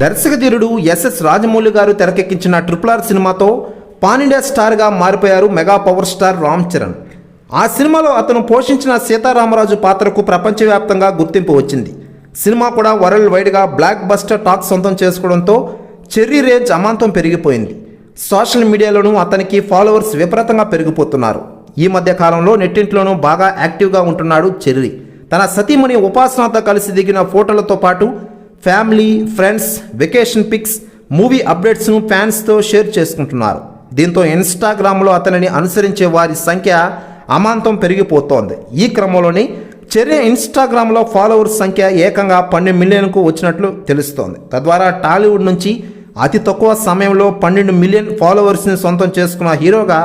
దర్శకధీరుడు SS Rajamouli గారు తెరకెక్కించిన triple R సినిమాతో పానిండియా స్టార్గా మారిపోయారు mega power star Ram Charan. ఆ సినిమాలో అతను పోషించిన సీతారామరాజు పాత్రకు ప్రపంచవ్యాప్తంగా గుర్తింపు వచ్చింది. సినిమా కూడా వరల్డ్ వైడ్గా బ్లాక్ బస్టర్ టాక్ సొంతం చేసుకోవడంతో చెర్రీ రేంజ్ అమాంతం పెరిగిపోయింది. సోషల్ మీడియాలోనూ అతనికి ఫాలోవర్స్ విపరీతంగా పెరిగిపోతున్నారు. ఈ మధ్య కాలంలో నెట్టింట్లోనూ బాగా యాక్టివ్గా ఉంటున్నాడు చెర్రీ. తన సతీమణి ఉపాసనతో కలిసి దిగిన ఫోటోలతో పాటు family friends vacation pics movie అప్డేట్స్ను ఫ్యాన్స్తో షేర్ చేసుకుంటున్నారు. దీంతో ఇన్స్టాగ్రామ్లో అతనిని అనుసరించే వారి సంఖ్య అమాంతం పెరిగిపోతోంది. ఈ క్రమంలోనే చర్య ఇన్స్టాగ్రామ్లో ఫాలోవర్స్ సంఖ్య ఏకంగా పన్నెండు మిలియన్కు వచ్చినట్లు తెలుస్తోంది. తద్వారా టాలీవుడ్ నుంచి అతి తక్కువ సమయంలో పన్నెండు మిలియన్ ఫాలోవర్స్ని సొంతం చేసుకున్న హీరోగా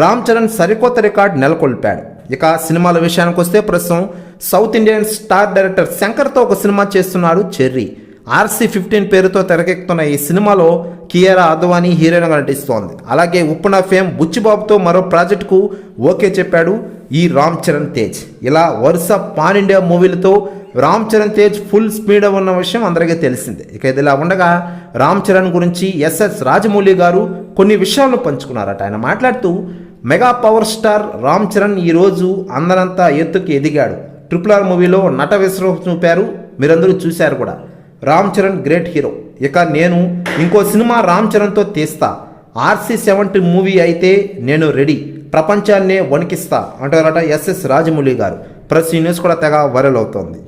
రామ్ చరణ్ సరికొత్త రికార్డ్ నెలకొల్పాడు. ఇక సినిమాల విషయానికి వస్తే ప్రస్తుతం సౌత్ ఇండియన్ స్టార్ డైరెక్టర్ శంకర్తో ఒక సినిమా చేస్తున్నాడు చెర్రీ. ఆర్సీ ఫిఫ్టీన్ పేరుతో తెరకెక్కుతున్న ఈ సినిమాలో కియారా అద్వానీ హీరోయిన్గా నటిస్తోంది. అలాగే ఉప్పున ఫేమ్ బుచ్చిబాబుతో మరో ప్రాజెక్టుకు ఓకే చెప్పాడు ఈ రామ్ చరణ్ తేజ్. ఇలా వరుస పాన్ ఇండియా మూవీలతో రామ్ చరణ్ తేజ్ ఫుల్ స్పీడ్ ఉన్న విషయం అందరికీ తెలిసిందే. ఇక ఇది ఇలా ఉండగా రామ్ చరణ్ గురించి ఎస్ఎస్ రాజమౌళి గారు కొన్ని విషయాలను పంచుకున్నారట. ఆయన మాట్లాడుతూ mega power star Ram Charan ఈరోజు అందరంతా ఎత్తుకి ఎదిగాడు. ట్రిపుల్ ఆర్ మూవీలో నట విశ్వం చూపారు. మీరందరూ చూశారు కూడా. Ram Charan great hero. ఇక నేను ఇంకో సినిమా రామ్ చరణ్తో తీస్తా. ఆర్సీ సెవెంటీ మూవీ అయితే నేను రెడీ. ప్రపంచాన్నే వణికిస్తా అంటారట ఎస్ఎస్ రాజమౌళి గారు. ప్రెస్ ఈ న్యూస్ కూడా తెగ వైరల్ అవుతోంది.